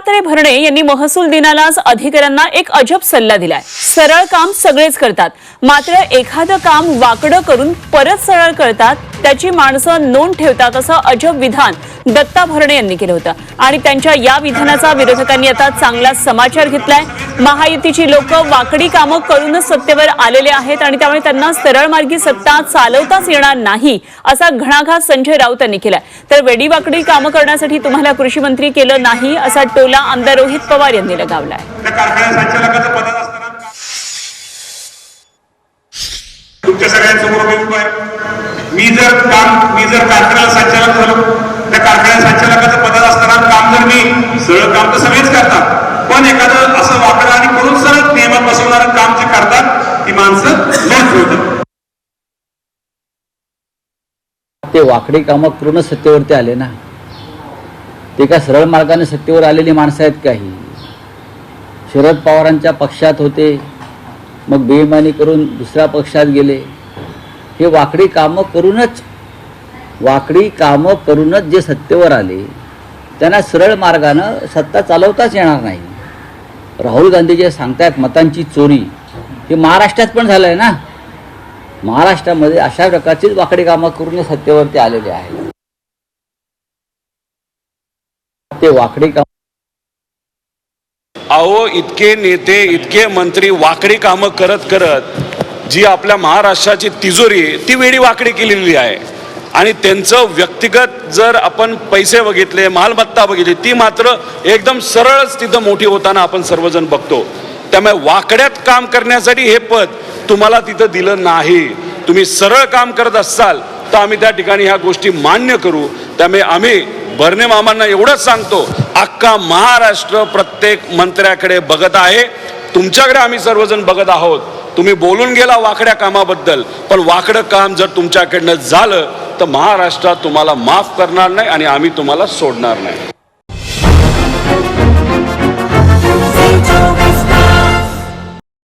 दत्तात्रय भरणे यांनी महसूल दिनालाच अधिकाऱ्यांना एक अजब सल्ला दिलाय. सरळ काम सगळेच करतात. मात्र एखादं काम वाकडं करून परत सरळ करतात त्याची माणसं नोंद ठेवतात असं अजब विधान दत्ता भरणे यांनी केलं होतं. आणि त्यांच्या या विधानाचा विरोधकांनी आता चांगला समाचार घेतलाय. महायुतीची लोक वाकडी कामं करूनच सत्तेवर आलेले आहेत आणि त्यामुळे त्यांना सरळ मार्गी सत्ता चालवताच येणार नाही असा घणाघात संजय राऊत यांनी केलाय. तर वेडीवाकडी कामं करण्यासाठी तुम्हाला कृषी मंत्री केलं नाही असा टोला आमदार रोहित पवार यांनी लगावलाय. तुमच्या सगळ्यांसमोर मी उभा आहे. मी जर काम मी जर कारखान्याला संचालक झालो त्या कारखान्या संचालकाचं पदात असताना काम जर मी सरळ काम तर सगळेच करतात पण एखादं असं वाकडं आणि करून सरळ नियमात बसवणारं काम जे करतात ती माणसं नोंद ठेवतात ते वाकडी कामं करूनच सत्तेवरती आले ना. ते का सरळ मार्गाने सत्तेवर आलेली माणसं आहेत काही. शरद पवारांच्या पक्षात होते मग बेईमानी करून दुसऱ्या पक्षात गेले. हे वाकडी कामं करूनच वाकडी कामं करूनच जे सत्तेवर आले त्यांना सरळ मार्गानं सत्ता चालवताच येणार नाही. राहुल गांधी जे सांगतायत मतांची चोरी हे महाराष्ट्रात पण झालं आहे ना. महाराष्ट्रामध्ये अशा प्रकारचीच वाकडी कामं करून सत्तेवरती आलेले आहेत. ते वाकडी काम अहो इतके नेते इतके मंत्री वाकडी कामं करत करत जी आपल्या महाराष्ट्राची तिजोरी ती वेळी वाकडी केलेली आहे. आणि त्यांचं व्यक्तिगत जर आपण पैसे बघितले मालमत्ता बघितली ती मात्र एकदम सरळच तिथं मोठी होताना आपण सर्वजण बघतो. त्यामुळे वाकड्यात काम करण्यासाठी हे पद तुम्हाला तिथं दिलं नाही. तुम्ही सरळ काम करत असाल तर आम्ही त्या ठिकाणी ह्या गोष्टी मान्य करू. त्यामुळे आम्ही भरणे मामांना एवढंच सांगतो अख्खा महाराष्ट्र प्रत्येक मंत्र्याकडे बघत आहे. तुमच्याकडे आम्ही सर्वजण बघत आहोत. तुम्ही बोलून गेला वाकड्या कामाबद्दल पण वाकडं काम जर तुमच्याकडनं झालं तर महाराष्ट्रात तुम्हाला माफ करणार नाही आणि आम्ही तुम्हाला सोडणार नाही.